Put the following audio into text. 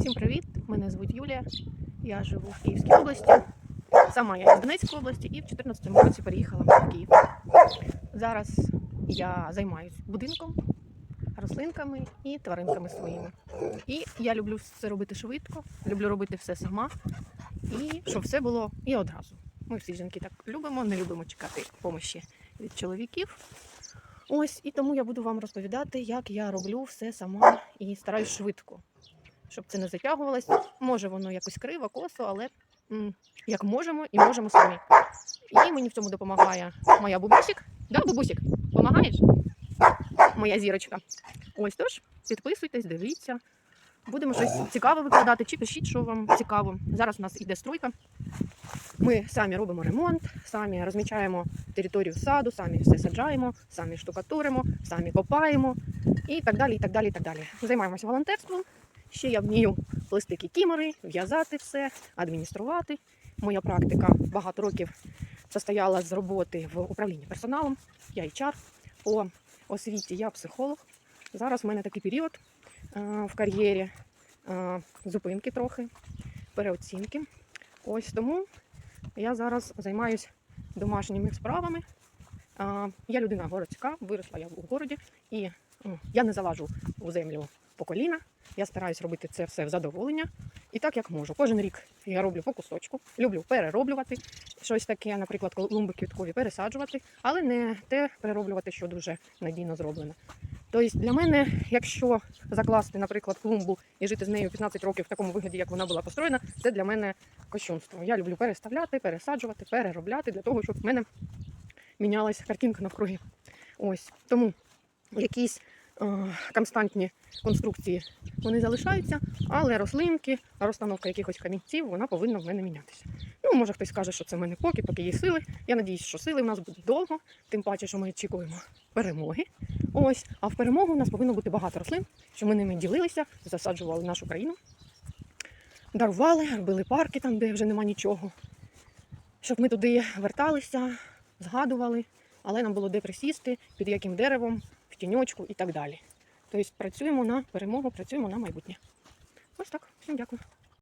Всім привіт! Мене звуть Юлія. Я живу в Київській області. Сама я з Донецької області і в 2014 році переїхала в Київ. Зараз я займаюся будинком, рослинками і тваринками своїми. І я люблю все робити швидко, люблю робити все сама. І щоб все було і одразу. Ми всі жінки так любимо, не любимо чекати допомоги від чоловіків. Ось і тому я буду вам розповідати, як я роблю все сама і стараюсь швидко, щоб це не затягувалось. Може воно якось криво, косо, але м, як можемо і можемо самі. І мені в цьому допомагає моя бабусік. Да, бабусік, допомагаєш? Моя зірочка. Ось тож, підписуйтесь, дивіться. Будемо щось цікаве викладати, чи пишіть, що вам цікаво. Зараз у нас іде стройка. Ми самі робимо ремонт, самі розмічаємо територію саду, самі все саджаємо, самі штукатуримо, самі копаємо і так далі. і так далі, і так далі. Займаємося волонтерством. Ще я вмію плести кікімори, в'язати все, адмініструвати. Моя практика багато років состояла з роботи в управлінні персоналом. Я HR. По освіті я психолог. Зараз в мене такий період е, в кар'єрі е, зупинки трохи, переоцінки. Ось тому я зараз займаюся домашніми справами. Я людина городська, виросла я у городі, і я не залажу у землю по коліна. Я стараюсь робити це все в задоволення. І так як можу. Кожен рік я роблю по кусочку, люблю перероблювати щось таке, наприклад, клумби квіткові пересаджувати, але не те перероблювати, що дуже надійно зроблено. Тобто для мене, якщо закласти, наприклад, клумбу і жити з нею 15 років в такому вигляді, як вона була построєна, це для мене кощунство. Я люблю переставляти, пересаджувати, переробляти для того, щоб в мене мінялася картинка навкруги. Ось тому якісь е, константні конструкції вони залишаються, але рослинки, розстановка якихось камінців, вона повинна в мене мінятися. Ну, може хтось скаже, що це в мене поки, поки є сили. Я надіюсь, що сили в нас будуть довго, тим паче, що ми очікуємо перемоги. Ось, а в перемогу у нас повинно бути багато рослин, щоб ми ними ділилися, засаджували нашу країну, дарували, робили парки там, де вже нема нічого. Щоб ми туди верталися, згадували, але нам було де присісти, під яким деревом, в тіньочку і так далі. Тобто працюємо на перемогу, працюємо на майбутнє. Ось так. Всім дякую.